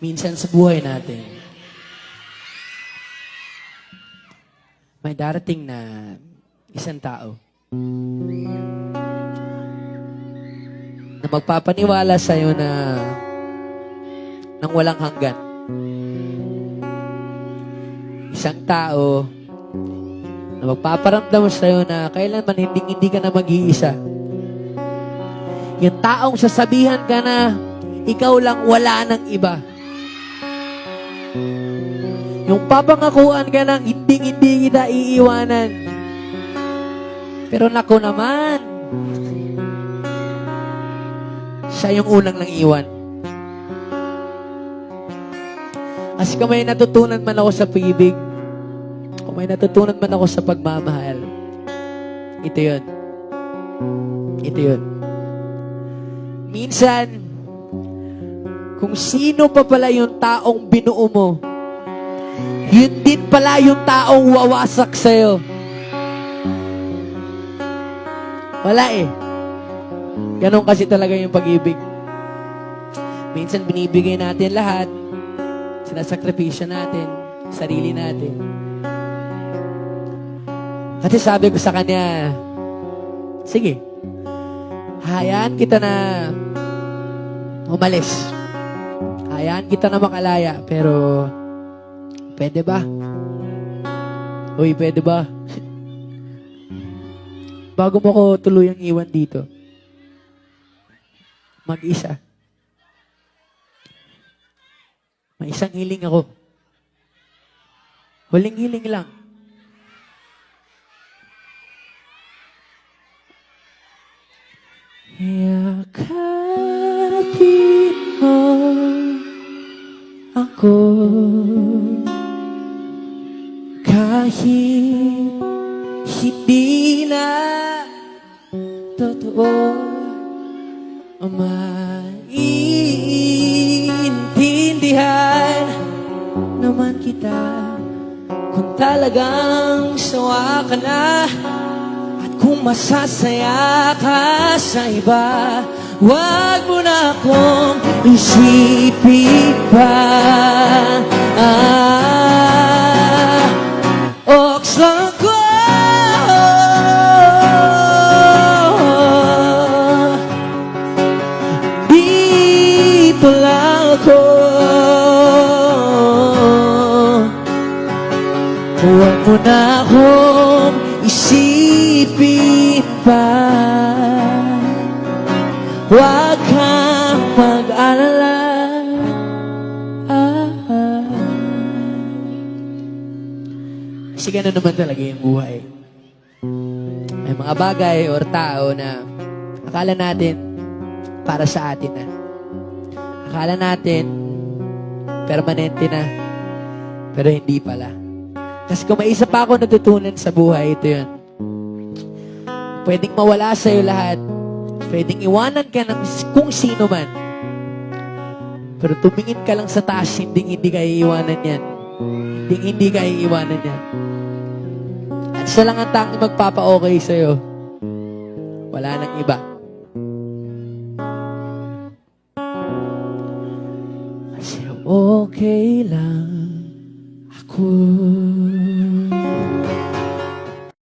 Minsan sa buhay natin, may darating na isang tao na magpapaniwala sa'yo na nang walang hanggan. Isang tao na magpaparamdam sa'yo na kailanman hindi, hindi ka na mag-iisa. Yung taong sasabihan ka na ikaw lang wala ng iba. Yung papangakuan ka ng hindi hindi kita iiwanan. Pero nako naman, siya yung unang nang iwan. Kasi kung may natutunan man ako sa pag-ibig, kung may natutunan man ako sa pagmamahal, ito yun. Ito yun. Minsan, kung sino pa pala yung taong binuo mo, yun din pala yung taong wawasak sa'yo. Wala eh. Ganon kasi talaga yung pag-ibig. Minsan binibigay natin lahat, sinasakripisyo natin, sarili natin. Kasi sabi ko sa kanya, sige, hayaan kita na umalis. Hayaan kita na makalaya, pero pwede ba? Uy, pwede ba? Bago mo ko tuluyang iwan dito, mag-isa. May isang hiling ako. Huling hiling lang. Yakapin ako kahit hindi na totoo maintindihan naman kita. Kung talagang sawa ka na at kung masasaya ka sa iba Huwag mo na akong isipin pa. Ah, Oks lang ko. Dito lang Huwag mo na akong isipin Huwag kang mag-alala ah, ah. Kasi ganun naman talaga yung buhay. May mga bagay or tao na akala natin para sa atin na. Akala natin permanente na. Pero hindi pala. Kasi kung may isa pa ako natutunan sa buhay, ito yun. Pwedeng mawala sa'yo lahat. Pwedeng iwanan ka ng kung sino man. Pero tumingin ka lang sa taas, hindi hindi ka iiwanan yan. Hindi hindi ka iiwanan yan. At siya lang ang tanging magpapa-okay sa'yo. Wala nang iba. Kasi okay lang ako.